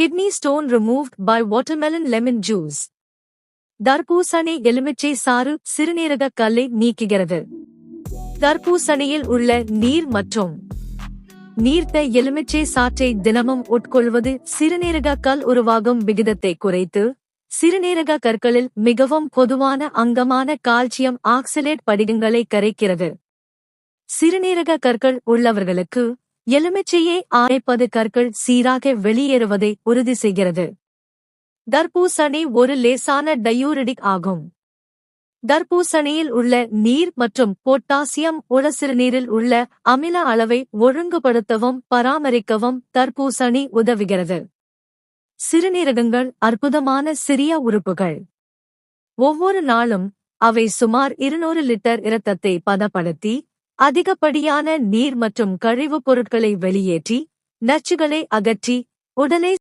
Kidney stone removed by watermelon lemon juice தர்பூசணி எலுமிச்சை சாறு சிறுநீரக கல்லை நீக்குகிறது. தர்பூசணியில் உள்ள நீர் மற்றும் நீர்த்த எலுமிச்சை சாற்றை தினமும் உட்கொள்வது சிறுநீரக கல் உருவாகும் விகிதத்தை குறைத்து சிறுநீரக கற்களில் மிகவும் பொதுவான அங்கமான கால்சியம் ஆக்சலேட் படிகங்களை கரைக்கிறது. சிறுநீரக கற்கள் உள்ளவர்களுக்கு எலுமிச்சையை ஆரைப்பது கற்கள் சீராக வெளியேறுவதை உறுதி செய்கிறது தர்பூசணி ஒரு லேசான டயூரிடிக் ஆகும். தர்பூசணியில் உள்ள நீர் மற்றும் பொட்டாசியம் உளசிறுநீரில் உள்ள அமில அளவை ஒழுங்குபடுத்தவும் பராமரிக்கவும் தர்பூசணி உதவுகிறது. சிறுநீரகங்கள் அற்புதமான சிறிய உறுப்புகள். ஒவ்வொரு நாளும் அவை சுமார் இருநூறு லிட்டர் இரத்தத்தை பதப்படுத்தி அதிகப்படியான நீர் மற்றும் கழிவுப் பொருட்களை வெளியேற்றி நச்சுகளை அகற்றி உடலை